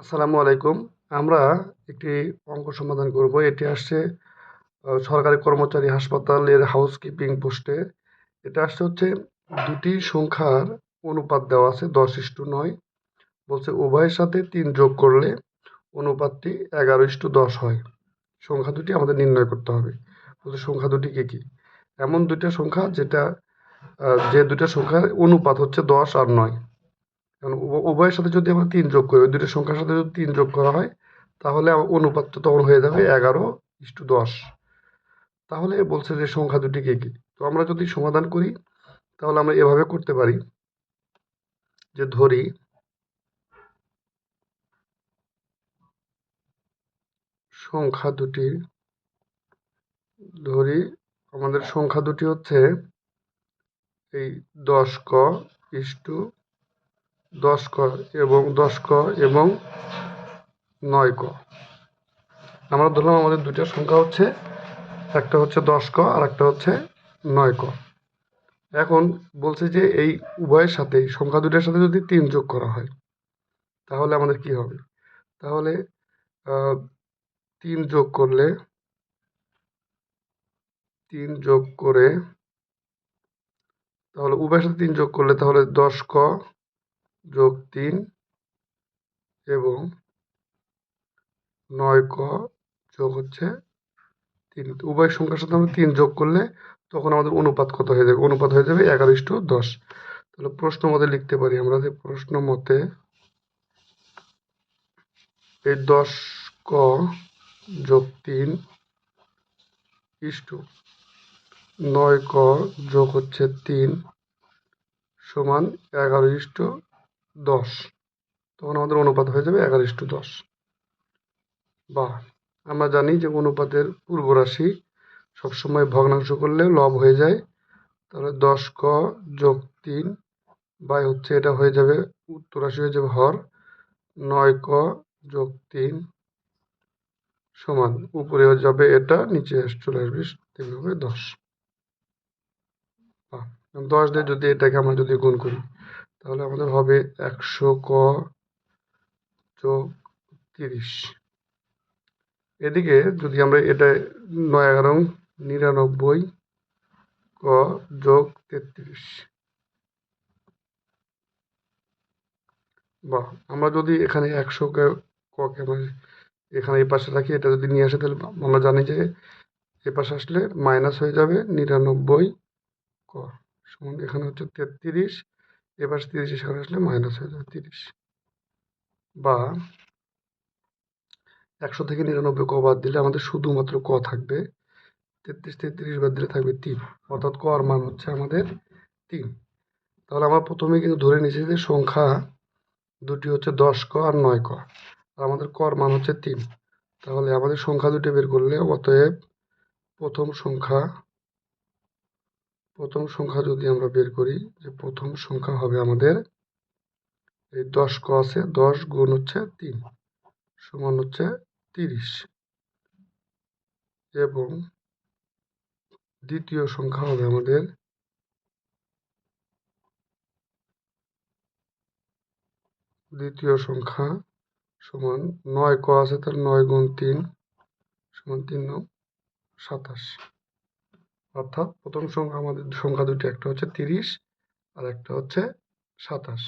আসসালামু আলাইকুম। আমরা একটি অঙ্ক সমাধান করব। এটি আসছে সরকারি কর্মচারী হাসপাতালের হাউসকিপিং পোস্টে। এটা আসছে হচ্ছে, দুটি সংখ্যার অনুপাত দেওয়া আছে, দশ ইস্টু নয়। বলছে, উভয়ের সাথে তিন যোগ করলে অনুপাতটি এগারো ইস্টু দশ হয়। সংখ্যা দুটি আমাদের নির্ণয় করতে হবে। বলছে, সংখ্যা দুটি কী কী? এমন দুইটা সংখ্যা যেটা যে দুইটা সংখ্যার অনুপাত হচ্ছে দশ আর নয়। উভ- উভয়ের সাথে যদি আমরা তিন যোগ করি, ওই দুটো সংখ্যার সাথে যদি তিন যোগ করা হয়, তাহলে অনুপাতটা তখন হয়ে যাবে এগারো ইস্টু দশ। তাহলে বলছে যে সংখ্যা দুটি কি কি? তো আমরা যদি সমাধান করি, তাহলে আমরা এভাবে করতে পারি যে ধরি সংখ্যা দুটি, ধরি আমাদের সংখ্যা দুটি হচ্ছে এই দশ ক ইস্টু দশ ক এবং দশ ক এবং নয় ক আমরা ধরলাম আমাদের দুইটা সংখ্যা হচ্ছে, একটা হচ্ছে দশ ক আর একটা হচ্ছে নয় ক এখন বলছে যে এই উভয়ের সাথে সংখ্যা দুটার সাথে যদি তিন যোগ করা হয়, তাহলে আমাদের কি হবে? তাহলে তিন যোগ করলে, তিন যোগ করে, তাহলে উভয়ের সাথে তিন যোগ করলে তাহলে দশ ক যোগ তিন এবং নয় ক যোগ হচ্ছে তিন। উভয় সংখ্যার সাথে আমরা তিন যোগ করলে তখন আমাদের অনুপাত কত হয়ে যাবে? অনুপাত হয়ে যাবে এগারো ইস্টু দশ। তাহলে প্রশ্ন মতে লিখতে পারি আমরা যে প্রশ্ন মতে এই দশ ক যোগ তিন ইস্টু নয় ক যোগ হচ্ছে তিন সমান এগারো ইস্টু দশ। তখন আমাদের অনুপাত হয়ে যাবে এগারো ইস্টু দশ। বা আমরা জানি যে অনুপাতের পূর্ব রাশি সবসময় ভগ্নাংশ করলে লব হয়ে যায়। তাহলে দশ ক যোগ তিন বাই হচ্ছে এটা হয়ে যাবে, উত্তর রাশি হয়ে যাবে হর। নয় ক যোগ তিন সমান, উপরে যাবে এটা, নিচে চলে আসবে তিন হবে দশ। দশ দিয়ে যদি এটাকে আমরা যদি গুণ করি তাহলে আমাদের হবে একশো ক যোগ তিরিশ। এদিকে যদি আমরা এটা নয় এগারো, নিরানব্বই ক যোগ তেত্রিশ। বাহ, আমরা যদি এখানে একশো কে ককে আমরা এখানে এই পাশে রাখি, এটা যদি নিয়ে আসে তাহলে আমরা জানি যে এ পাশে আসলে মাইনাস হয়ে যাবে নিরানব্বই ক। সমান এখানে হচ্ছে তেত্রিশ এ পাশে তিরিশ এখানে আসলে মাইনাস হয়ে যাবে তিরিশ। বা একশো থেকে নিরানব্বই ক বাদ দিলে আমাদের শুধুমাত্র ক থাকবে। তেত্রিশ তেত্রিশ বাদ দিলে থাকবে তিন। অর্থাৎ ক আর মান হচ্ছে আমাদের তিন। তাহলে আমরা প্রথমে কিন্তু ধরে নিয়েছি যে সংখ্যা দুটি হচ্ছে দশ ক আর নয় ক। আর আমাদের কর মান হচ্ছে তিন। তাহলে আমাদের সংখ্যা দুটি বের করলে অতএব প্রথম সংখ্যা প্রথম সংখ্যা যদি আমরা বের করি, যে প্রথম সংখ্যা হবে আমাদের, এই দশ ক আছে, দশ গুণ হচ্ছে তিন, সমান হচ্ছে তিরিশ। এবং দ্বিতীয় সংখ্যা হবে আমাদের দ্বিতীয় সংখ্যা সমান নয় ক আছে তার নয় গুণ তিন, সমান তিন সাতাশ। অর্থাৎ প্রথম সংখ্যা আমাদের সংখ্যা দুটি একটা হচ্ছে তিরিশ আর একটা হচ্ছে সাতাশ।